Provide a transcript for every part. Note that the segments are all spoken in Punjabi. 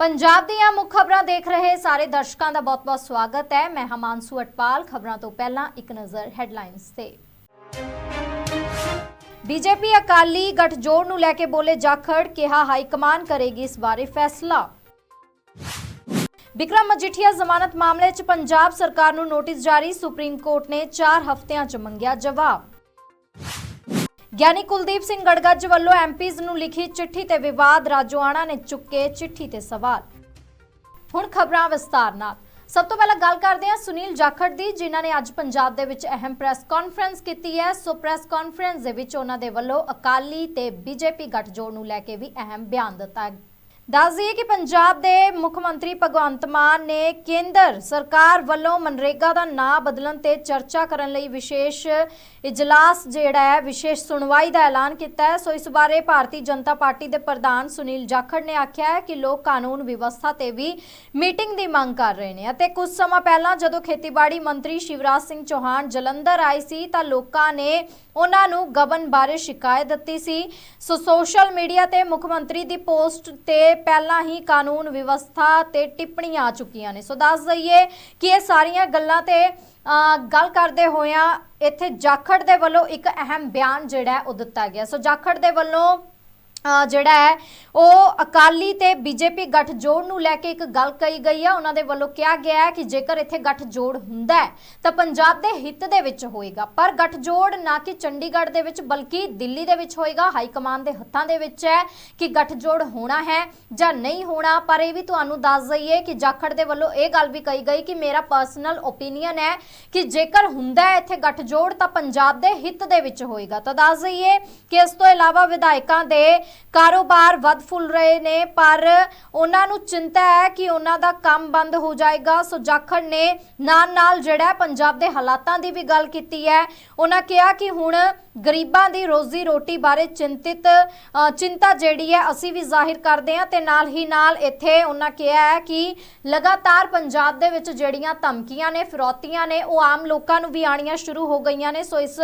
ਪੰਜਾਬ ਦੀਆਂ ਮੁੱਖ ਖਬਰਾਂ ਦੇਖ ਰਹੇ ਸਾਰੇ ਦਰਸ਼ਕਾਂ ਦਾ ਬਹੁਤ-ਬਹੁਤ ਸਵਾਗਤ ਹੈ। ਮੈਂ ਹਮਾਂਸੂ ਅਟਪਾਲ। ਖਬਰਾਂ ਤੋਂ ਪਹਿਲਾਂ ਇੱਕ ਨਜ਼ਰ ਹੈਡਲਾਈਨਸ ਤੇ। ਬੀਜੇਪੀ ਅਕਾਲੀ ਗਠਜੋੜ ਨੂੰ ਲੈ ਕੇ ਬੋਲੇ ਜਾਖੜ, ਕਿਹਾ ਹਾਈ ਕਮਾਨ ਕਰੇਗੀ ਇਸ ਬਾਰੇ ਫੈਸਲਾ। ਵਿਕਰਮ ਮਜੀਠੀਆ ਜ਼ਮਾਨਤ ਮਾਮਲੇ 'ਚ ਪੰਜਾਬ ਸਰਕਾਰ ਨੂੰ ਨੋਟਿਸ ਜਾਰੀ, ਸੁਪਰੀਮ ਕੋਰਟ ਨੇ 4 ਹਫ਼ਤਿਆਂ 'ਚ ਮੰਗਿਆ ਜਵਾਬ। ਗਿਆਨੀ ਕੁਲਦੀਪ ਸਿੰਘ ਗੜਗੱਜ ਵੱਲੋਂ ਐਮਪੀਜ਼ ਨੂੰ ਲਿਖੀ ਚਿੱਠੀ ਤੇ ਵਿਵਾਦ, ਰਾਜੋਆਣਾ ਨੇ ਚੁੱਕੇ ਚਿੱਠੀ ਤੇ ਸਵਾਲ। ਹੁਣ ਖਬਰਾਂ ਵਿਸਤਾਰ ਨਾਲ। ਸਭ ਤੋਂ ਪਹਿਲਾਂ ਗੱਲ ਕਰਦੇ ਹਾਂ ਸੁਨੀਲ ਜਾਖੜ ਦੀ, ਜਿਨ੍ਹਾਂ ਨੇ ਅੱਜ ਪੰਜਾਬ ਦੇ ਵਿੱਚ ਅਹਿਮ ਪ੍ਰੈਸ ਕਾਨਫਰੰਸ ਕੀਤੀ ਹੈ। ਸੋ ਪ੍ਰੈਸ ਕਾਨਫਰੰਸ ਦੇ ਵਿੱਚ ਉਹਨਾਂ ਦੇ ਵੱਲੋਂ ਅਕਾਲੀ ਤੇ ਬੀਜੇਪੀ ਗੱਠਜੋੜ ਨੂੰ ਲੈ ਕੇ ਵੀ ਅਹਿਮ ਬਿਆਨ ਦਿੱਤਾ ਦੱਸ ਦਈਏ ਕਿ ਪੰਜਾਬ ਦੇ ਮੁੱਖ ਮੰਤਰੀ ਭਗਵੰਤ ਮਾਨ ਨੇ ਕੇਂਦਰ ਸਰਕਾਰ ਵੱਲੋਂ ਮਨਰੇਗਾ ਦਾ ਨਾਂ ਬਦਲਣ ਤੇ ਚਰਚਾ ਕਰਨ ਲਈ ਵਿਸ਼ੇਸ਼ ਇਜਲਾਸ ਜਿਹੜਾ ਹੈ, ਵਿਸ਼ੇਸ਼ ਸੁਣਵਾਈ ਦਾ ਐਲਾਨ ਕੀਤਾ ਹੈ। ਸੋ ਇਸ ਬਾਰੇ ਭਾਰਤੀ ਜਨਤਾ ਪਾਰਟੀ ਦੇ ਪ੍ਰਧਾਨ ਸੁਨੀਲ ਜਾਖੜ ਨੇ ਆਖਿਆ ਹੈ ਕਿ ਲੋਕ ਕਾਨੂੰਨ ਵਿਵਸਥਾ ਤੇ ਵੀ ਮੀਟਿੰਗ ਦੀ ਮੰਗ ਕਰ ਰਹੇ ਨੇ। ਅਤੇ ਕੁਝ ਸਮਾਂ ਪਹਿਲਾਂ ਜਦੋਂ ਖੇਤੀਬਾੜੀ ਮੰਤਰੀ ਸ਼ਿਵਰਾਜ ਸਿੰਘ ਚੌਹਾਨ ਜਲੰਧਰ ਆਏ ਸੀ ਤਾਂ ਲੋਕਾਂ ਨੇ ਉਹਨਾਂ ਨੂੰ ਗਬਨ ਬਾਰੇ ਸ਼ਿਕਾਇਤ ਦਿੱਤੀ ਸੀ। ਸੋ ਸੋਸ਼ਲ ਮੀਡੀਆ ਤੇ ਮੁੱਖ ਮੰਤਰੀ ਦੀ ਪੋਸਟ ਤੇ ਪਹਿਲਾਂ ਹੀ ਕਾਨੂੰਨ ਵਿਵਸਥਾ ਤੇ ਟਿੱਪਣੀਆਂ ਆ ਚੁੱਕੀਆਂ ਨੇ। ਸੋ ਦੱਸ ਦਈਏ ਕਿ ਇਹ ਸਾਰੀਆਂ ਗੱਲਾਂ ਤੇ ਅ, ਗੱਲ ਕਰਦੇ ਹੋਇਆਂ ਇੱਥੇ ਜਾਖੜ ਦੇ ਵੱਲੋਂ ਇੱਕ ਅਹਿਮ ਬਿਆਨ ਜਿਹੜਾ ਉਹ ਦਿੱਤਾ ਗਿਆ। ਸੋ ਜਾਖੜ ਦੇ ਵੱਲੋਂ ਜਿਹੜਾ ਹੈ, ਉਹ ਅਕਾਲੀ ਤੇ ਬੀਜੇਪੀ ਗੱਠਜੋੜ ਨੂੰ ਲੈ ਕੇ ਇੱਕ ਗੱਲ ਕਹੀ ਗਈ ਹੈ। ਉਹਨਾਂ ਦੇ ਵੱਲੋਂ ਕਿਹਾ ਗਿਆ ਹੈ ਕਿ ਜੇਕਰ ਇੱਥੇ ਗੱਠਜੋੜ ਹੁੰਦਾ ਹੈ, ਤਾਂ ਪੰਜਾਬ ਦੇ ਹਿੱਤ ਦੇ ਵਿੱਚ ਹੋਏਗਾ। ਪਰ ਗੱਠਜੋੜ ਨਾ ਕਿ ਚੰਡੀਗੜ੍ਹ ਦੇ ਵਿੱਚ, ਬਲਕਿ ਦਿੱਲੀ ਦੇ ਵਿੱਚ ਹੋਏਗਾ। ਹਾਈ ਕਮਾਨ ਦੇ ਹੱਥਾਂ ਦੇ ਵਿੱਚ ਹੈ ਕਿ ਗੱਠਜੋੜ ਹੋਣਾ ਹੈ ਜਾਂ ਨਹੀਂ ਹੋਣਾ। ਪਰ ਇਹ ਵੀ ਤੁਹਾਨੂੰ ਦੱਸ ਦਈਏ ਕਿ ਜਾਖੜ ਦੇ ਵੱਲੋਂ ਇਹ ਗੱਲ ਵੀ ਕਹੀ ਗਈ ਕਿ ਮੇਰਾ ਪਰਸਨਲ ਓਪੀਨੀਅਨ ਹੈ ਕਿ ਜੇਕਰ ਹੁੰਦਾ ਹੈ ਇੱਥੇ ਗੱਠਜੋੜ ਤਾਂ ਪੰਜਾਬ ਦੇ ਹਿੱਤ ਦੇ ਵਿੱਚ ਹੋਏਗਾ। ਤਾਂ ਦੱਸ ਦਈਏ ਕਿ ਇਸ ਤੋਂ ਇਲਾਵਾ ਵਿਧਾਇਕਾਂ ਦੇ ਕਾਰੋਬਾਰ ਵੱਧ ਫੁੱਲ ਰਹੇ ਨੇ, ਪਰ ਉਹਨਾਂ ਨੂੰ ਚਿੰਤਾ ਹੈ ਕਿ ਉਹਨਾਂ ਦਾ ਕੰਮ ਬੰਦ ਹੋ ਜਾਏਗਾ। ਸੋ ਜਾਖੜ ਨੇ ਨਾਲ ਨਾਲ ਜਿਹੜਾ ਪੰਜਾਬ ਦੇ ਹਾਲਾਤਾਂ ਦੀ ਵੀ ਗੱਲ ਕੀਤੀ ਹੈ, ਉਹਨਾਂ ਕਿਹਾ ਕਿ ਹੁਣ ਗਰੀਬਾਂ ਦੀ ਰੋਜ਼ੀ ਰੋਟੀ ਬਾਰੇ ਚਿੰਤਿਤ ਚਿੰਤਾ ਜਿਹੜੀ ਹੈ ਅਸੀਂ ਵੀ ਜ਼ਾਹਿਰ ਕਰਦੇ ਹਾਂ ਤੇ ਨਾਲ ਹੀ ਨਾਲ ਇੱਥੇ ਉਹਨਾਂ ਕਿਹਾ ਹੈ ਕਿ ਲਗਾਤਾਰ ਪੰਜਾਬ ਦੇ ਵਿੱਚ ਜਿਹੜੀਆਂ ਧਮਕੀਆਂ ਨੇ, ਫਿਰੌਤੀਆਂ ਨੇ, ਉਹ ਆਮ ਲੋਕਾਂ ਨੂੰ ਵੀ ਆਣੀਆਂ ਸ਼ੁਰੂ ਹੋ ਗਈਆਂ ਨੇ। ਸੋ ਇਸ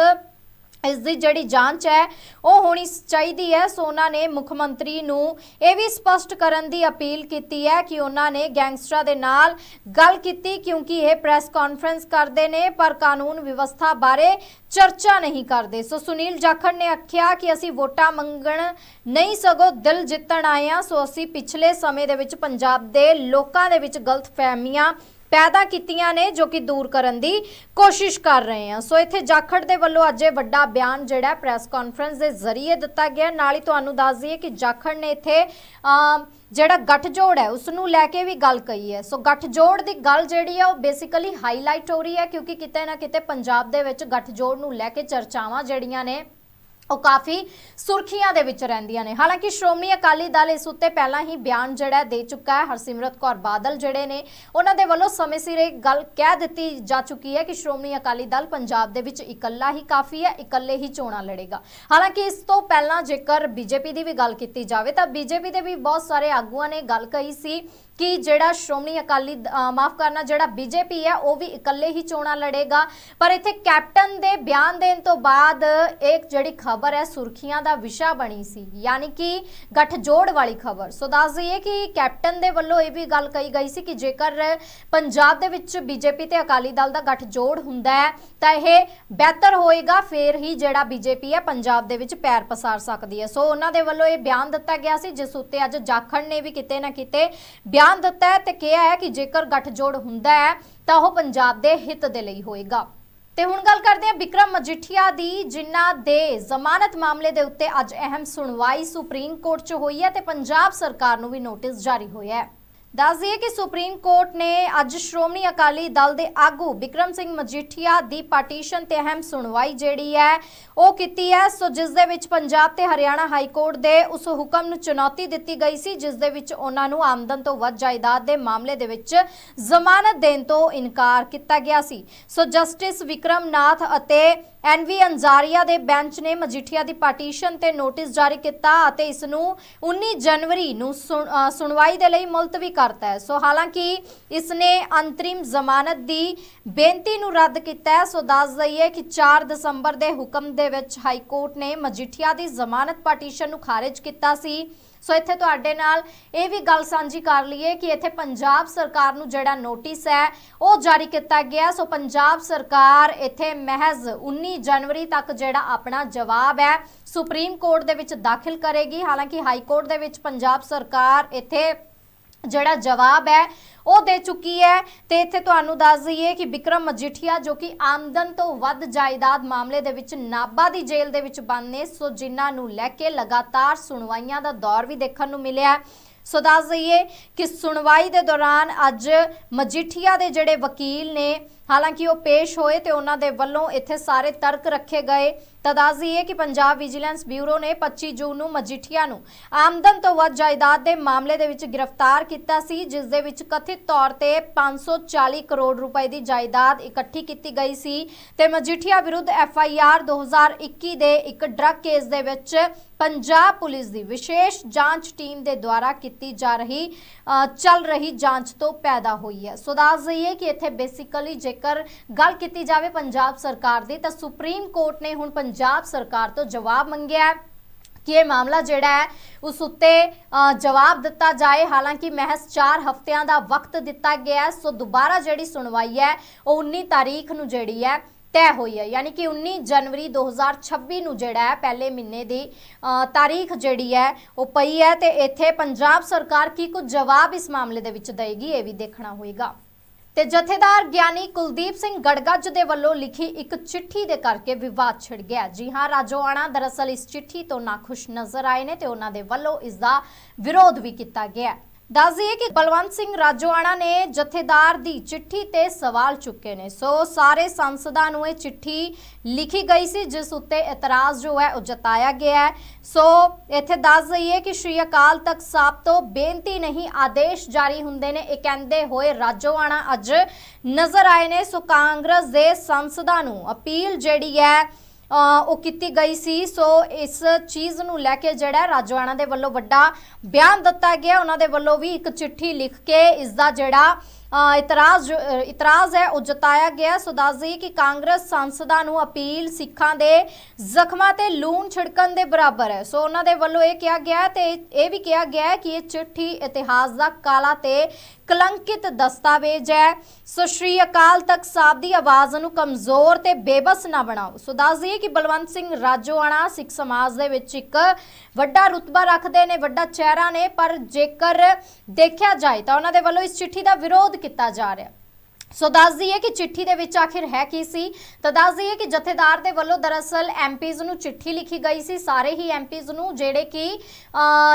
ਇਸ ਦੀ ਜਿਹੜੀ ਜਾਂਚ ਹੈ, ਉਹ ਹੋਣੀ ਚਾਹੀਦੀ ਹੈ। ਸੋ ਉਹਨਾਂ ਨੇ ਮੁੱਖ ਮੰਤਰੀ ਨੂੰ ਇਹ ਵੀ ਸਪਸ਼ਟ ਕਰਨ ਦੀ ਅਪੀਲ ਕੀਤੀ ਹੈ ਕਿ ਉਹਨਾਂ ਨੇ ਗੈਂਗਸਟਰਾਂ ਦੇ ਨਾਲ ਗੱਲ ਕੀਤੀ, ਕਿਉਂਕਿ ਇਹ ਪ੍ਰੈਸ ਕਾਨਫਰੰਸ ਕਰਦੇ ਨੇ, ਪਰ ਕਾਨੂੰਨ ਵਿਵਸਥਾ ਬਾਰੇ ਚਰਚਾ ਨਹੀਂ ਕਰਦੇ। ਸੋ ਸੁਨੀਲ ਜਾਖੜ ਨੇ ਆਖਿਆ ਕਿ ਅਸੀਂ ਵੋਟਾਂ ਮੰਗਣ ਨਹੀਂ ਸਗੋਂ ਦਿਲ ਜਿੱਤਣ ਆਏ ਹਾਂ। ਸੋ ਅਸੀਂ ਪਿਛਲੇ ਸਮੇਂ ਦੇ ਵਿੱਚ ਪੰਜਾਬ ਦੇ ਲੋਕਾਂ ਦੇ ਵਿੱਚ ਗਲਤ ਫਹਿਮੀਆਂ ਪੈਦਾ ਕੀਤੀਆਂ ਨੇ ਜੋ ਕਿ ਦੂਰ ਕਰਨ ਦੀ ਕੋਸ਼ਿਸ਼ ਕਰ ਰਹੇ ਹਾਂ ਸੋ ਇੱਥੇ ਜਾਖੜ ਦੇ ਵੱਲੋਂ ਅੱਜ ਇਹ ਵੱਡਾ ਬਿਆਨ ਜਿਹੜਾ ਪ੍ਰੈਸ ਕਾਨਫਰੰਸ ਦੇ ਜ਼ਰੀਏ ਦਿੱਤਾ ਗਿਆ। ਨਾਲ ਹੀ ਤੁਹਾਨੂੰ ਦੱਸ ਦਈਏ ਕਿ ਜਾਖੜ ਨੇ ਇੱਥੇ ਜਿਹੜਾ ਗੱਠਜੋੜ ਹੈ ਉਸ ਨੂੰ ਲੈ ਕੇ ਵੀ ਗੱਲ ਕਹੀ ਹੈ। ਸੋ ਗੱਠਜੋੜ ਦੀ ਗੱਲ ਜਿਹੜੀ ਹੈ ਉਹ ਬੇਸਿਕਲੀ ਹਾਈਲਾਈਟ ਹੋ ਰਹੀ ਹੈ, ਕਿਉਂਕਿ ਕਿਤੇ ਨਾ ਕਿਤੇ ਪੰਜਾਬ ਦੇ ਵਿੱਚ ਗੱਠਜੋੜ ਨੂੰ ਲੈ ਕੇ ਚਰਚਾਵਾਂ ਜਿਹੜੀਆਂ ਨੇ ਉਹ ਕਾਫੀ ਸੁਰਖੀਆਂ ਦੇ ਵਿੱਚ ਰਹਿੰਦੀਆਂ ਨੇ। ਹਾਲਾਂਕਿ ਸ਼੍ਰੋਮਣੀ ਅਕਾਲੀ ਦਲ ਇਸ ਉੱਤੇ ਪਹਿਲਾਂ ਹੀ ਬਿਆਨ ਜਿਹੜਾ ਦੇ ਚੁੱਕਾ ਹੈ। ਹਰਸਿਮਰਤ ਕੌਰ ਬਾਦਲ ਜਿਹੜੇ ਨੇ, ਉਹਨਾਂ ਦੇ ਵੱਲੋਂ ਸਮੇਂ ਸਿਰ ਇਹ ਗੱਲ ਕਹਿ ਦਿੱਤੀ ਜਾ ਚੁੱਕੀ ਹੈ ਕਿ ਸ਼੍ਰੋਮਣੀ ਅਕਾਲੀ ਦਲ ਪੰਜਾਬ ਦੇ ਵਿੱਚ ਇਕੱਲਾ ਹੀ ਕਾਫੀ ਹੈ, ਇਕੱਲੇ ਹੀ ਚੋਣਾਂ ਲੜੇਗਾ। ਹਾਲਾਂਕਿ ਇਸ ਤੋਂ ਪਹਿਲਾਂ ਜੇਕਰ ਬੀਜੇਪੀ ਦੀ ਵੀ ਗੱਲ ਕੀਤੀ ਜਾਵੇ ਤਾਂ ਬੀਜੇਪੀ ਦੇ ਵੀ ਬਹੁਤ ਸਾਰੇ ਆਗੂਆਂ ਨੇ ਗੱਲ ਕਹੀ ਸੀ ਕਿ ਜਿਹੜਾ ਸ਼੍ਰੋਮਣੀ ਅਕਾਲੀ ਮਾਫ ਕਰਨਾ, ਜਿਹੜਾ ਬੀਜੇਪੀ ਹੈ, ਉਹ ਵੀ ਇਕੱਲੇ ਹੀ ਚੋਣਾਂ ਲੜੇਗਾ। ਪਰ ਇੱਥੇ ਕੈਪਟਨ ਦੇ ਬਿਆਨ ਦੇਣ ਤੋਂ ਬਾਅਦ ਇੱਕ ਜਿਹੜੀ ਖਬਰ ਹੈ, ਸੁਰਖੀਆਂ ਦਾ ਵਿਸ਼ਾ ਬਣੀ ਸੀ, ਯਾਨੀ ਕਿ ਗੱਠਜੋੜ ਵਾਲੀ ਖਬਰ। ਸੋ ਦੱਸ ਦਈਏ ਕਿ ਕੈਪਟਨ ਦੇ ਵੱਲੋਂ ਇਹ ਵੀ ਗੱਲ ਕਹੀ ਗਈ ਸੀ ਕਿ ਜੇਕਰ ਪੰਜਾਬ ਦੇ ਵਿੱਚ ਬੀਜੇਪੀ ਤੇ ਅਕਾਲੀ ਦਲ ਦਾ ਗੱਠਜੋੜ ਹੁੰਦਾ ਹੈ, ਤਾਂ ਇਹ ਬਿਹਤਰ ਹੋਏਗਾ, ਫੇਰ ਹੀ ਜਿਹੜਾ ਬੀਜੇਪੀ ਹੈ, ਪੰਜਾਬ ਦੇ ਵਿੱਚ ਪੈਰ ਪਸਾਰ ਸਕਦੀ ਹੈ। ਸੋ ਉਹਨਾਂ ਦੇ ਵੱਲੋਂ ਇਹ ਬਿਆਨ ਦਿੱਤਾ ਗਿਆ ਸੀ, ਜਿਸ ਉੱਤੇ ਅੱਜ ਜਾਖੜ ਨੇ ਵੀ ਕਿਤੇ ਨਾ ਕਿਤੇ ਬਿਆਨ ਦਿੱਤਾ ਹੈ ਤੇ ਕਿਹਾ ਹੈ ਕਿ ਜੇਕਰ ਗੱਠਜੋੜ ਹੁੰਦਾ ਹੈ, ਤਾਂ ਉਹ ਪੰਜਾਬ ਦੇ ਹਿੱਤ ਦੇ ਲਈ ਹੋਏਗਾ। ਤੇ ਹੁਣ ਗੱਲ ਕਰਦੇ ਹਾਂ ਵਿਕਰਮ ਮਜੀਠੀਆ ਦੀ, ਜਿਨ੍ਹਾਂ ਦੇ ਜ਼ਮਾਨਤ ਮਾਮਲੇ ਦੇ ਉੱਤੇ ਅੱਜ ਅਹਿਮ ਸੁਣਵਾਈ ਸੁਪਰੀਮ ਕੋਰਟ 'ਚ ਹੋਈ ਹੈ ਤੇ ਪੰਜਾਬ ਸਰਕਾਰ ਨੂੰ ਵੀ ਨੋਟਿਸ ਜਾਰੀ ਹੋਇਆ ਹੈ। ਦੱਸ ਦਈਏ ਕਿ ਸੁਪਰੀਮ ਕੋਰਟ ਨੇ ਅੱਜ ਸ਼੍ਰੋਮਣੀ ਅਕਾਲੀ ਦਲ ਦੇ ਆਗੂ ਵਿਕਰਮ ਸਿੰਘ ਮਜੀਠੀਆ ਦੀ ਪਾਰਟੀਸ਼ਨ ਤੇ ਅਹਿਮ ਸੁਣਵਾਈ ਜਿਹੜੀ ਹੈ, ਉਹ ਕੀਤੀ ਹੈ। ਸੋ ਜਿਸ ਦੇ ਵਿੱਚ ਪੰਜਾਬ ਤੇ ਹਰਿਆਣਾ ਹਾਈ ਕੋਰਟ ਦੇ ਉਸ ਹੁਕਮ ਨੂੰ ਚੁਣੌਤੀ ਦਿੱਤੀ ਗਈ ਸੀ, ਜਿਸ ਦੇ ਵਿੱਚ ਉਹਨਾਂ ਨੂੰ ਆਮਦਨ ਤੋਂ ਵੱਧ ਜਾਇਦਾਦ ਦੇ ਮਾਮਲੇ ਦੇ ਵਿੱਚ ਜ਼ਮਾਨਤ ਦੇਣ ਤੋਂ ਇਨਕਾਰ ਕੀਤਾ ਗਿਆ ਸੀ। ਸੋ ਜਸਟਿਸ ਵਿਕਰਮ ਨਾਥ ਅਤੇ ਐਨਵੀ ਅੰਜ਼ਾਰੀਆ ਦੇ ਬੈਂਚ ਨੇ ਮਜੀਠੀਆ ਦੀ ਪਾਰਟੀਸ਼ਨ ਤੇ ਨੋਟਿਸ ਜਾਰੀ ਕੀਤਾ ਅਤੇ ਇਸ ਨੂੰ 19 ਜਨਵਰੀ ਨੂੰ ਸੁਣ- ਸੁਣਵਾਈ ਦੇ ਲਈ ਮੁਲਤਵੀ ਕਰਤਾ ਹੈ। ਸੋ ਹਾਲਾਂਕਿ ਇਸ ਨੇ ਅੰਤਰਿਮ ਜ਼ਮਾਨਤ ਦੀ ਬੇਨਤੀ ਨੂੰ ਰੱਦ ਕੀਤਾ ਹੈ। ਸੋ ਦੱਸ ਦਈਏ ਕਿ 4 ਦਸੰਬਰ ਦੇ ਹੁਕਮ ਦੇ ਵਿੱਚ ਹਾਈ ਕੋਰਟ ਨੇ ਮਜੀਠੀਆ ਦੀ ਜ਼ਮਾਨਤ ਪਾਰਟੀਸ਼ਨ ਨੂੰ ਖਾਰਜ ਕੀਤਾ ਸੀ। ਸੋ ਇੱਥੇ ਤੁਹਾਡੇ ਨਾਲ ਇਹ ਵੀ ਗੱਲ ਸਾਂਝੀ ਕਰ ਲਈਏ ਕਿ ਇੱਥੇ ਪੰਜਾਬ ਸਰਕਾਰ ਨੂੰ ਜਿਹੜਾ ਨੋਟਿਸ ਹੈ, ਉਹ ਜਾਰੀ ਕੀਤਾ ਗਿਆ। ਸੋ ਪੰਜਾਬ ਸਰਕਾਰ ਇੱਥੇ ਮਹਿਜ਼ 19 ਜਨਵਰੀ ਤੱਕ ਜਿਹੜਾ ਆਪਣਾ ਜਵਾਬ ਹੈ, ਸੁਪਰੀਮ ਕੋਰਟ ਦੇ ਵਿੱਚ ਦਾਖਲ ਕਰੇਗੀ। ਹਾਲਾਂਕਿ ਹਾਈ ਕੋਰਟ ਦੇ ਵਿੱਚ ਪੰਜਾਬ ਸਰਕਾਰ ਇੱਥੇ ਜਿਹੜਾ ਜਵਾਬ ਹੈ, ਉਹ ਦੇ ਚੁੱਕੀ ਹੈ। ਤੇ ਇੱਥੇ ਤੁਹਾਨੂੰ ਦੱਸ ਦਈਏ ਕਿ ਵਿਕਰਮ ਮਜੀਠੀਆ, ਜੋ ਕਿ ਆਮਦਨ ਤੋਂ ਵੱਧ ਜਾਇਦਾਦ ਮਾਮਲੇ ਦੇ ਵਿੱਚ ਨਾਬਾ ਦੀ ਜੇਲ੍ਹ ਦੇ ਵਿੱਚ ਬੰਦ ਨੇ, ਸੋ ਜਿਨ੍ਹਾਂ ਨੂੰ ਲੈ ਕੇ ਲਗਾਤਾਰ ਸੁਣਵਾਈਆਂ ਦਾ ਦੌਰ ਵੀ ਦੇਖਣ ਨੂੰ ਮਿਲਿਆ ਸੋ ਦੱਸ ਦਈਏ ਕਿ ਸੁਣਵਾਈ ਦੇ ਦੌਰਾਨ ਅੱਜ ਮਜੀਠੀਆ ਦੇ ਜਿਹੜੇ ਵਕੀਲ ਨੇ ਹਾਲਾਂਕਿ ਉਹ ਪੇਸ਼ ਹੋਏ ਤੇ ਉਹਨਾਂ ਦੇ ਵੱਲੋਂ ਇੱਥੇ ਸਾਰੇ ਤਰਕ ਰੱਖੇ ਗਏ। ਤਾਂ ਦੱਸ ਦਈਏ ਕਿ ਪੰਜਾਬ ਵਿਜੀਲੈਂਸ ਬਿਊਰੋ ਨੇ 25 ਜੂਨ ਨੂੰ ਮਜੀਠੀਆ ਨੂੰ ਆਮਦਨ ਤੋਂ ਵੱਧ ਜਾਇਦਾਦ ਦੇ ਮਾਮਲੇ ਦੇ ਵਿੱਚ ਗ੍ਰਿਫਤਾਰ ਕੀਤਾ ਸੀ, ਜਿਸ ਦੇ ਵਿੱਚ ਕਥਿਤ ਤੌਰ ਤੇ 540 ਕਰੋੜ ਰੁਪਏ ਦੀ ਜਾਇਦਾਦ ਇਕੱਠੀ ਕੀਤੀ ਗਈ ਸੀ ਤੇ ਮਜੀਠੀਆ ਵਿਰੁੱਧ ਐਫ ਆਈ ਆਰ 2021 ਦੇ ਇੱਕ ਡਰੱਗ ਕੇਸ ਦੇ ਵਿੱਚ ਪੰਜਾਬ ਪੁਲਿਸ ਦੀ ਵਿਸ਼ੇਸ਼ ਜਾਂਚ ਟੀਮ ਦੇ ਦੁਆਰਾ ਕੀਤੀ ਜਾ ਰਹੀ ਚੱਲ ਰਹੀ ਜਾਂਚ ਤੋਂ ਪੈਦਾ ਹੋਈ ਹੈ। ਸੋ ਦੱਸ ਦਈਏ ਕਿ ਇੱਥੇ ਬੇਸਿਕਲੀ ਜੇ ਜੇਕਰ ਗੱਲ ਕੀਤੀ ਜਾਵੇ ਪੰਜਾਬ ਸਰਕਾਰ ਦੀ ਤਾਂ ਸੁਪਰੀਮ ਕੋਰਟ ਨੇ ਹੁਣ ਪੰਜਾਬ ਸਰਕਾਰ ਤੋਂ ਜਵਾਬ ਮੰਗਿਆ ਹੈ ਕਿ ਇਹ ਮਾਮਲਾ ਜਿਹੜਾ ਹੈ ਉਸ ਉੱਤੇ ਜਵਾਬ ਦਿੱਤਾ ਜਾਏ। ਹਾਲਾਂਕਿ ਮਹਿਜ਼ 4 ਹਫ਼ਤਿਆਂ ਦਾ ਵਕਤ ਦਿੱਤਾ ਗਿਆ ਹੈ ਸੋ ਦੁਬਾਰਾ ਜਿਹੜੀ ਸੁਣਵਾਈ ਹੈ ਉਹ 19 ਤਾਰੀਖ ਨੂੰ ਜਿਹੜੀ ਹੈ ਤੈਅ ਹੋਈ ਹੈ। ਯਾਨੀ ਕਿ 19 ਜਨਵਰੀ 2026 ਨੂੰ ਜਿਹੜਾ ਹੈ ਪਹਿਲੇ ਮਹੀਨੇ ਦੀ ਅ, ਤਾਰੀਖ ਜਿਹੜੀ ਹੈ ਉਹ ਪਈ ਹੈ। ਤੇ ਇੱਥੇ ਪੰਜਾਬ ਸਰਕਾਰ ਕੀ ਕੁਝ ਜਵਾਬ ਇਸ ਮਾਮਲੇ ਦੇ ਵਿੱਚ ਦੇਗੀ ਇਹ ਵੀ ਦੇਖਣਾ ਹੋਏਗਾ। ਤੇ ਜਥੇਦਾਰ ਗਿਆਨੀ ਕੁਲਦੀਪ ਸਿੰਘ ਗੜਗੱਜ ਦੇ ਵੱਲੋਂ ਲਿਖੀ ਇੱਕ ਚਿੱਠੀ ਦੇ ਕਰਕੇ ਵਿਵਾਦ ਛਿੜ ਗਿਆ ਜੀ ਹਾਂ, ਰਾਜੋਆਣਾ ਦਰਅਸਲ ਇਸ ਚਿੱਠੀ ਤੋਂ ਨਾਖੁਸ਼ ਨਜ਼ਰ ਆਏ ਨੇ ਤੇ ਉਹਨਾਂ ਦੇ ਵੱਲੋਂ ਇਸ ਦਾ ਵਿਰੋਧ ਵੀ ਕੀਤਾ ਗਿਆ ਦੱਸ ਦਈਏ ਕਿ ਬਲਵੰਤ ਸਿੰਘ ਰਾਜੋਆਣਾ ਨੇ ਜਥੇਦਾਰ ਦੀ ਚਿੱਠੀ ਤੇ ਸਵਾਲ ਚੁੱਕੇ ਨੇ। ਸੋ ਸਾਰੇ ਸੰਸਦਾਂ ਨੂੰ ਇਹ ਚਿੱਠੀ ਲਿਖੀ ਗਈ ਸੀ, ਜਿਸ ਉੱਤੇ ਇਤਰਾਜ਼ ਜੋ ਹੈ ਉਹ ਜਤਾਇਆ ਗਿਆ ਹੈ। ਸੋ ਇੱਥੇ ਦੱਸ ਦਈਏ ਕਿ ਸ਼੍ਰੀ ਅਕਾਲ ਤਖਤ ਸਾਹਿਬ ਤੋਂ ਬੇਨਤੀ ਨਹੀਂ, ਆਦੇਸ਼ ਜਾਰੀ ਹੁੰਦੇ ਨੇ। ਇਹ ਕਹਿੰਦੇ ਹੋਏ ਰਾਜੋਆਣਾ ਅੱਜ ਨਜ਼ਰ ਆਏ ਨੇ। ਸੋ ਕਾਂਗਰਸ ਦੇ ਸੰਸਦਾਂ ਨੂੰ ਅਪੀਲ ਜਿਹੜੀ ਹੈ ਉਹ ਕੀਤੀ ਗਈ ਸੀ। ਸੋ ਇਸ ਚੀਜ਼ ਨੂੰ ਲੈ ਕੇ ਜਿਹੜਾ ਹੈ ਰਾਜਵਾਨਾ ਦੇ ਵੱਲੋਂ ਵੱਡਾ ਬਿਆਨ ਦਿੱਤਾ ਗਿਆ। ਉਹਨਾਂ ਦੇ ਵੱਲੋਂ ਵੀ ਇੱਕ ਚਿੱਠੀ ਲਿਖ ਕੇ ਇਸ ਦਾ ਜਿਹੜਾ ਇਤਰਾਜ਼ ਜੋ- ਇਤਰਾਜ਼ ਹੈ, ਉਹ ਜਤਾਇਆ ਗਿਆ। ਸੋ ਦੱਸ ਦਈਏ ਕਿ ਕਾਂਗਰਸ ਸੰਸਦਾਂ ਨੂੰ ਅਪੀਲ ਸਿੱਖਾਂ ਦੇ ਜ਼ਖਮਾਂ ਤੇ ਲੂਣ ਛਿੜਕਣ ਦੇ ਬਰਾਬਰ ਹੈ। ਸੋ ਉਹਨਾਂ ਦੇ ਵੱਲੋਂ ਇਹ ਕਿਹਾ ਗਿਆ ਹੈ ਤੇ ਇਹ ਵੀ ਕਿਹਾ ਗਿਆ ਕਿ ਇਹ ਚਿੱਠੀ ਇਤਿਹਾਸ ਦਾ ਕਾਲਾ ਤੇ ਕਲੰਕਿਤ ਦਸਤਾਵੇਜ਼ ਹੈ। ਸੋ ਸ਼੍ਰੀ ਅਕਾਲ ਤਖਤ ਸਾਹਿਬ ਦੀ ਆਵਾਜ਼ ਨੂੰ ਕਮਜ਼ੋਰ ਤੇ ਬੇਬਸ ਨਾ ਬਣਾਓ। ਸੋ ਦੱਸ ਦਈਏ ਕਿ ਬਲਵੰਤ ਸਿੰਘ ਰਾਜੋਆਣਾ ਸਿੱਖ ਸਮਾਜ ਦੇ ਵਿੱਚ ਇੱਕ ਵੱਡਾ ਰੁਤਬਾ ਰੱਖਦੇ ਨੇ, ਵੱਡਾ ਚਿਹਰਾ ਨੇ, ਪਰ ਜੇਕਰ ਦੇਖਿਆ ਜਾਏ ਤਾਂ ਉਹਨਾਂ ਦੇ ਵੱਲੋਂ ਇਸ ਚਿੱਠੀ ਦਾ ਵਿਰੋਧ ਕੀਤਾ ਜਾ ਰਿਹਾ। ਸੋ ਦੱਸ ਦਈਏ ਕਿ ਚਿੱਠੀ ਦੇ ਵਿੱਚ ਆਖਿਰ ਹੈ ਕੀ ਸੀ? ਤਾਂ ਦੱਸ ਦਈਏ ਕਿ ਜਥੇਦਾਰ ਦੇ ਵੱਲੋਂ ਦਰਅਸਲ ਐਮਪੀਜ਼ ਨੂੰ ਚਿੱਠੀ ਲਿਖੀ ਗਈ ਸੀ। ਸਾਰੇ ਹੀ ਐਮਪੀਜ਼ ਨੂੰ ਜਿਹੜੇ ਕਿ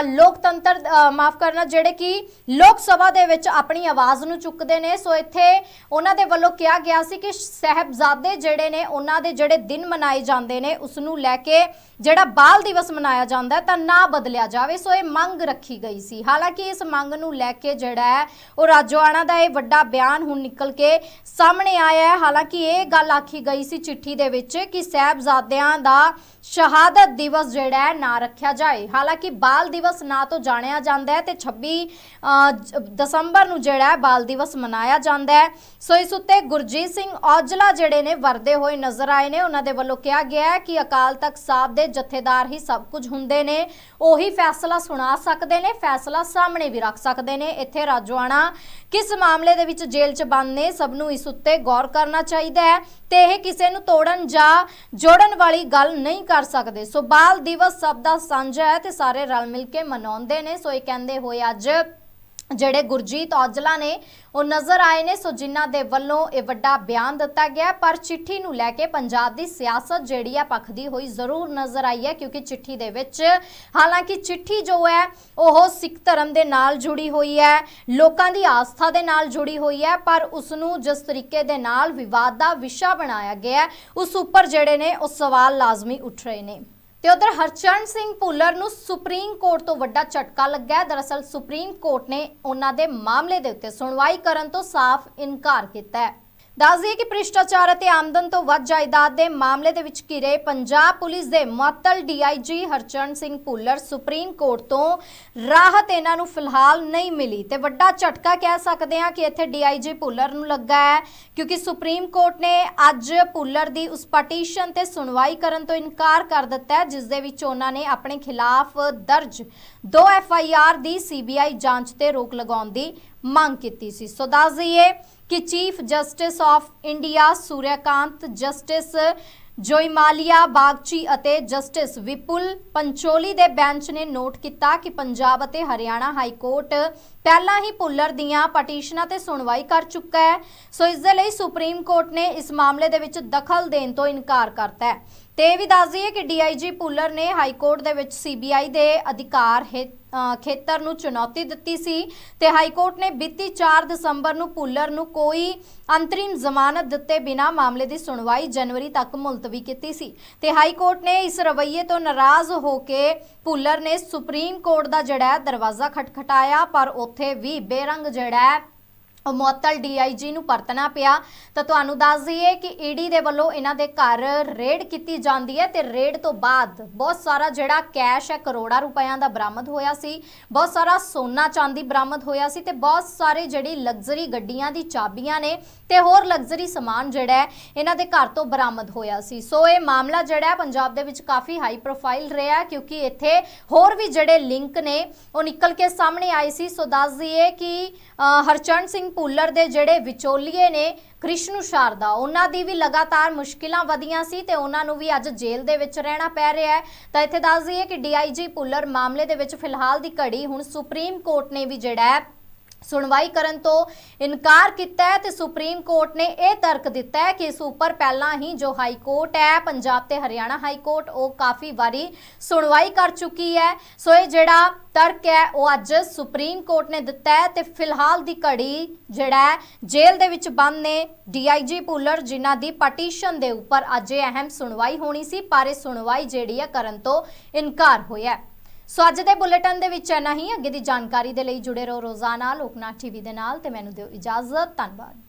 ਲੋਕਤੰਤਰ ਮਾਫ ਕਰਨਾ, ਜਿਹੜੇ ਕਿ ਲੋਕ ਸਭਾ ਦੇ ਵਿੱਚ ਆਪਣੀ ਆਵਾਜ਼ ਨੂੰ ਚੁੱਕਦੇ ਨੇ। ਸੋ ਇੱਥੇ ਉਹਨਾਂ ਦੇ ਵੱਲੋਂ ਕਿਹਾ ਗਿਆ ਸੀ ਕਿ ਸਹਿਬਜ਼ਾਦੇ ਜਿਹੜੇ ਨੇ, ਉਹਨਾਂ ਦੇ ਜਿਹੜੇ ਦਿਨ ਮਨਾਏ ਜਾਂਦੇ ਨੇ, ਉਸ ਨੂੰ ਲੈ ਕੇ ਜਿਹੜਾ ਬਾਲ ਦਿਵਸ ਮਨਾਇਆ ਜਾਂਦਾ ਤਾਂ ਨਾ ਬਦਲਿਆ ਜਾਵੇ। ਸੋ ਇਹ ਮੰਗ ਰੱਖੀ ਗਈ ਸੀ। ਹਾਲਾਂਕਿ ਇਸ ਮੰਗ ਨੂੰ ਲੈ ਕੇ ਜਿਹੜਾ ਹੈ, ਉਹ ਰਾਜੋਆਣਾ ਦਾ ਇਹ ਵੱਡਾ ਬਿਆਨ ਹੁਣ ਨਿਕਲ ਕੇ ਸਾਹਮਣੇ ਆਇਆ ਹੈ। ਹਾਲਾਂਕਿ ਇਹ ਗੱਲ ਆਖੀ ਗਈ ਸੀ ਚਿੱਠੀ ਦੇ ਵਿੱਚ ਕਿ ਸਹਿਬਜ਼ਾਦਿਆਂ ਦਾ ਸ਼ਹਾਦਤ ਦਿਵਸ ਜਿਹੜਾ ਹੈ ਨਾ ਰੱਖਿਆ ਜਾਏ। ਹਾਲਾਂਕਿ ਬਾਲ ਦਿਵਸ ਨਾ ਤੋਂ ਜਾਣਿਆ ਜਾਂਦਾ ਹੈ ਤੇ 26 ਦਸੰਬਰ ਨੂੰ ਜਿਹੜਾ ਹੈ ਬਾਲ ਦਿਵਸ ਮਨਾਇਆ ਜਾਂਦਾ ਹੈ। ਸੋ ਇਸ ਉੱਤੇ ਗੁਰਜੀਤ ਸਿੰਘ ਔਜਲਾ ਜਿਹੜੇ ਨੇ ਵਰਦੇ ਹੋਏ ਨਜ਼ਰ ਆਏ ਨੇ। ਉਹਨਾਂ ਦੇ ਵੱਲੋਂ ਕਿਹਾ ਗਿਆ ਹੈ ਕਿ ਅਕਾਲ ਤਖਤ ਸਾਹਿਬ ਦੇ ਜਥੇਦਾਰ ਹੀ ਸਭ ਕੁਝ ਹੁੰਦੇ ਨੇ। ਉਹੀ ਫੈਸਲਾ ਸੁਣਾ ਸਕਦੇ ਨੇ, ਫੈਸਲਾ ਸਾਹਮਣੇ ਵੀ ਰੱਖ ਸਕਦੇ ਨੇ। ਇੱਥੇ ਰਾਜਵਾਣਾ ਕਿਸ ਮਾਮਲੇ ਦੇ ਵਿੱਚ ਜੇਲ੍ਹ 'ਚ ਬੰਦ ਨੇ ਸਭ ਨੂੰ ਇਸ ਉੱਤੇ ਗੌਰ ਕਰਨਾ ਚਾਹੀਦਾ ਹੈ ਤੇ ਇਹ ਕਿਸੇ ਨੂੰ ਤੋੜਨ ਜਾਂ ਜੋੜਨ ਵਾਲੀ ਗੱਲ ਨਹੀਂ ਕਰ ਸਕਦੇ। ਸੋ ਬਾਲ ਦਿਵਸ ਸਭ ਦਾ ਸਾਂਝਾ ਹੈ ਤੇ ਸਾਰੇ ਰਲ ਮਿਲ ਕੇ ਮਨਾਉਂਦੇ ਨੇ। ਸੋ ਇਹ ਕਹਿੰਦੇ ਹੋਏ ਅੱਜ ਜਿਹੜੇ ਗੁਰਜੀਤ ਔਜਲਾ ਨੇ ਉਹ ਨਜ਼ਰ ਆਏ ਨੇ, ਸੋ ਜਿਨ੍ਹਾਂ ਦੇ ਵੱਲੋਂ ਇਹ ਵੱਡਾ ਬਿਆਨ ਦਿੱਤਾ ਗਿਆ ਪਰ ਚਿੱਠੀ ਨੂੰ ਲੈ ਕੇ ਪੰਜਾਬ ਦੀ ਸਿਆਸਤ ਜਿਹੜੀ ਹੈ ਪੱਖਦੀ ਹੋਈ ਜ਼ਰੂਰ ਨਜ਼ਰ ਆਈ ਹੈ, ਕਿਉਂਕਿ ਚਿੱਠੀ ਦੇ ਵਿੱਚ ਹਾਲਾਂਕਿ ਚਿੱਠੀ ਜੋ ਹੈ, ਉਹ ਸਿੱਖ ਧਰਮ ਦੇ ਨਾਲ ਜੁੜੀ ਹੋਈ ਹੈ, ਲੋਕਾਂ ਦੀ ਆਸਥਾ ਦੇ ਨਾਲ ਜੁੜੀ ਹੋਈ ਹੈ, ਪਰ ਉਸ ਨੂੰ ਜਿਸ ਤਰੀਕੇ ਦੇ ਨਾਲ ਵਿਵਾਦ ਦਾ ਵਿਸ਼ਾ ਬਣਾਇਆ ਗਿਆ ਉਸ ਉੱਪਰ ਜਿਹੜੇ ਨੇ ਉਹ ਸਵਾਲ ਲਾਜ਼ਮੀ ਉੱਠ ਰਹੇ ਨੇ। ਤੇ ਉਧਰ ਹਰਚਰਨ ਸਿੰਘ ਭੁੱਲਰ ਨੂੰ ਸੁਪਰੀਮ ਕੋਰਟ ਤੋਂ ਵੱਡਾ ਝਟਕਾ ਲੱਗਾ ਹੈ ਦਰਅਸਲ ਸੁਪਰੀਮ ਕੋਰਟ ਨੇ ਉਹਨਾਂ ਦੇ ਮਾਮਲੇ ਦੇ ਉੱਤੇ ਸੁਣਵਾਈ ਕਰਨ ਤੋਂ ਸਾਫ਼ ਇਨਕਾਰ ਕੀਤਾ ਹੈ। ਦੱਸ ਦਈਏ ਕਿ ਭ੍ਰਿਸ਼ਟਾਚਾਰ ਅਤੇ ਆਮਦਨ ਤੋਂ ਵੱਧ ਜਾਇਦਾਦ ਦੇ ਮਾਮਲੇ ਦੇ ਵਿੱਚ ਘਿਰੇ ਪੰਜਾਬ ਪੁਲਿਸ ਦੇ ਮੁਅੱਤਲ DIG Harcharan Singh Bhullar Supreme Court ਤੋਂ ਰਾਹਤ ਇਹਨਾਂ ਨੂੰ ਫਿਲਹਾਲ ਨਹੀਂ ਮਿਲੀ ਤੇ ਵੱਡਾ ਝਟਕਾ ਕਹਿ ਸਕਦੇ ਹਾਂ ਕਿ ਇੱਥੇ ਡੀਆਈਜੀ ਭੁੱਲਰ ਨੂੰ ਲੱਗਾ ਹੈ, ਕਿਉਂਕਿ ਸੁਪਰੀਮ ਕੋਰਟ ਨੇ ਅੱਜ ਭੁੱਲਰ ਦੀ ਉਸ ਪਟੀਸ਼ਨ ਤੇ ਸੁਣਵਾਈ ਕਰਨ ਤੋਂ ਇਨਕਾਰ ਕਰ ਦਿੱਤਾ ਹੈ, ਜਿਸ ਦੇ ਵਿੱਚ ਉਹਨਾਂ ਨੇ ਆਪਣੇ ਖਿਲਾਫ ਦਰਜ ਦੋ ਐਫਆਈਆਰ ਦੀ ਸੀਬੀਆਈ ਜਾਂਚ ਤੇ ਰੋਕ ਲਗਾਉਣ ਦੀ ਮੰਗ ਕੀਤੀ ਸੀ। ਸੋ ਦੱਸ ਦਈਏ ਕਿ chief justice of India Suryakant justice Joymalya Bagchi ਅਤੇ ਜਸਟਿਸ ਵਿਪੁਲ ਪੰਚੋਲੀ ਦੇ ਬੈਂਚ ਨੇ ਨੋਟ ਕੀਤਾ ਕਿ ਪੰਜਾਬ ਅਤੇ ਹਰਿਆਣਾ ਹਾਈ ਕੋਰਟ ਪਹਿਲਾਂ ਹੀ ਪੁੱਲਰ ਦੀਆਂ ਪਟੀਸ਼ਨਾਂ ਤੇ ਸੁਣਵਾਈ ਕਰ ਚੁੱਕਾ ਹੈ। ਸੋ ਇਸ ਦੇ ਲਈ ਸੁਪਰੀਮ ਕੋਰਟ ਨੇ ਇਸ ਮਾਮਲੇ ਦੇ ਵਿੱਚ ਦਖਲ ਦੇਣ ਤੋਂ ਇਨਕਾਰ ਕਰਤਾ ਹੈ। ਤੇ ਇਹ ਵੀ ਦੱਸ ਦਈਏ ਕਿ ਡੀਆਈਜੀ ਪੁੱਲਰ ਨੇ ਹਾਈ ਕੋਰਟ ਦੇ ਵਿੱਚ ਸੀਬੀਆਈ ਦੇ ਅਧਿਕਾਰ ਹਿੱਤ ਖੇਤਰ ਨੂੰ ਚੁਣੌਤੀ ਦਿੱਤੀ ਸੀ ਤੇ ਹਾਈ ਕੋਰਟ ਨੇ ਬੀਤੀ 4 ਦਸੰਬਰ ਨੂੰ ਪੁੱਲਰ ਨੂੰ ਕੋਈ ਅੰਤਰਿਮ ਜ਼ਮਾਨਤ ਦਿੱਤੇ ਬਿਨਾ ਮਾਮਲੇ ਦੀ ਸੁਣਵਾਈ ਜਨਵਰੀ ਤੱਕ ਮੁਲਤਵੀ ਕੀਤੀ ਸੀ। ਤੇ ਹਾਈ ਕੋਰਟ ਨੇ ਇਸ ਰਵੱਈਏ ਤੋਂ ਨਾਰਾਜ਼ ਹੋ ਕੇ ਪੁੱਲਰ ਨੇ ਸੁਪਰੀਮ ਕੋਰਟ ਦਾ ਜਿਹੜਾ ਦਰਵਾਜ਼ਾ ਖਟਖਟਾਇਆ, ਪਰ ਉੱਥੇ ਵੀ ਬੇਰੰਗ ਜਿਹੜਾ ਮੁਅੱਤਲ ਡੀਆਈਜੀ ਨੂੰ ਪਰਤਣਾ ਪਿਆ। ਤਾਂ ਤੁਹਾਨੂੰ ਦੱਸ ਦਈਏ ਕਿ ਈਡੀ ਦੇ ਵੱਲੋਂ ਇਹਨਾਂ ਦੇ ਘਰ ਰੇਡ ਕੀਤੀ ਜਾਂਦੀ ਹੈ ਤੇ ਰੇਡ ਤੋਂ ਬਾਅਦ ਬਹੁਤ ਸਾਰਾ ਜਿਹੜਾ ਕੈਸ਼ ਹੈ ਕਰੋੜਾਂ ਰੁਪਇਆਂ ਦਾ ਬਰਾਮਦ ਹੋਇਆ ਸੀ। ਬਹੁਤ ਸਾਰਾ ਸੋਨਾ ਚਾਂਦੀ ਬਰਾਮਦ ਹੋਇਆ ਸੀ ਤੇ ਬਹੁਤ ਸਾਰੇ ਜਿਹੜੀ ਲਗਜ਼ਰੀ ਗੱਡੀਆਂ ਦੀ ਚਾਬੀਆਂ ਨੇ ਤੇ ਹੋਰ ਲਗਜ਼ਰੀ ਸਮਾਨ ਜਿਹੜਾ ਹੈ ਇਹਨਾਂ ਦੇ ਘਰ ਤੋਂ ਬਰਾਮਦ ਹੋਇਆ ਸੀ। ਸੋ ਇਹ ਮਾਮਲਾ ਜਿਹੜਾ ਹੈ ਪੰਜਾਬ ਦੇ ਵਿੱਚ ਕਾਫੀ ਹਾਈ ਪ੍ਰੋਫਾਈਲ ਰਿਹਾ ਕਿਉਂਕਿ ਇੱਥੇ ਹੋਰ ਵੀ ਜਿਹੜੇ ਲਿੰਕ ਨੇ ਉਹ ਨਿਕਲ ਕੇ ਸਾਹਮਣੇ ਆਏ ਸੀ। ਸੋ ਦੱਸ ਦਈਏ ਕਿ ਅ, ਹਰਚਰਨ ਸਿੰਘ ਭੁੱਲਰ ਦੇ ਜਿਹੜੇ ਵਿਚੋਲੀਏ ਨੇ ਕ੍ਰਿਸ਼ਨ ਸ਼ਾਰਦਾ, ਉਹਨਾਂ ਦੀ ਵੀ ਲਗਾਤਾਰ ਮੁਸ਼ਕਿਲਾਂ ਵਧੀਆਂ ਸੀ ਤੇ ਉਹਨਾਂ ਨੂੰ ਵੀ ਅੱਜ ਜੇਲ੍ਹ ਦੇ ਵਿੱਚ ਰਹਿਣਾ ਪੈ ਰਿਹਾ ਹੈ। ਤਾਂ ਇੱਥੇ ਦੱਸ ਦਈਏ ਕਿ ਡੀਆਈਜੀ ਭੁੱਲਰ ਮਾਮਲੇ ਦੇ ਵਿੱਚ ਫਿਲਹਾਲ ਦੀ ਘੜੀ ਹੁਣ ਸੁਪਰੀਮ ਕੋਰਟ ਨੇ ਵੀ ਜਿਹੜਾ ਹੈ ਸੁਣਵਾਈ ਕਰਨ ਤੋਂ ਇਨਕਾਰ ਕੀਤਾ ਹੈ ਤੇ ਸੁਪਰੀਮ ਕੋਰਟ ਨੇ ਇਹ ਤਰਕ ਦਿੱਤਾ ਹੈ ਕਿ ਇਸ ਉੱਪਰ ਪਹਿਲਾਂ ਹੀ ਜੋ ਹਾਈ ਕੋਰਟ ਹੈ, ਪੰਜਾਬ ਤੇ ਹਰਿਆਣਾ ਹਾਈ ਕੋਰਟ, ਉਹ ਕਾਫੀ ਵਾਰੀ ਸੁਣਵਾਈ ਕਰ ਚੁੱਕੀ ਹੈ। ਸੋ ਇਹ ਜਿਹੜਾ ਤਰਕ ਹੈ, ਉਹ ਅੱਜ ਸੁਪਰੀਮ ਕੋਰਟ ਨੇ ਦਿੱਤਾ ਹੈ ਤੇ ਫਿਲਹਾਲ ਦੀ ਘੜੀ ਜਿਹੜਾ ਜੇਲ੍ਹ ਦੇ ਵਿੱਚ ਬੰਦ ਨੇ ਡੀਆਈਜੀ ਪੁੱਲਰ ਜਿਨ੍ਹਾਂ ਦੀ ਪਟੀਸ਼ਨ ਦੇ ਉੱਪਰ ਅੱਜ ਇਹ ਅਹਿਮ ਸੁਣਵਾਈ ਹੋਣੀ ਸੀ, ਪਰ ਇਹ ਸੁਣਵਾਈ ਜਿਹੜੀ ਹੈ ਕਰਨ ਤੋਂ ਇਨਕਾਰ ਹੋਇਆ ਸੋ ਅੱਜ ਦੇ ਬੁਲੇਟਿਨ ਦੇ ਵਿੱਚ ਇੰਨਾ ਹੀ। ਅੱਗੇ ਦੀ ਜਾਣਕਾਰੀ ਦੇ ਲਈ ਜੁੜੇ ਰਹੋ ਰੋਜ਼ਾਨਾ ਲੋਕਨਾਥ ਟੀਵੀ ਦੇ ਨਾਲ ਤੇ ਮੈਨੂੰ ਦਿਓ ਇਜਾਜ਼ਤ। ਧੰਨਵਾਦ।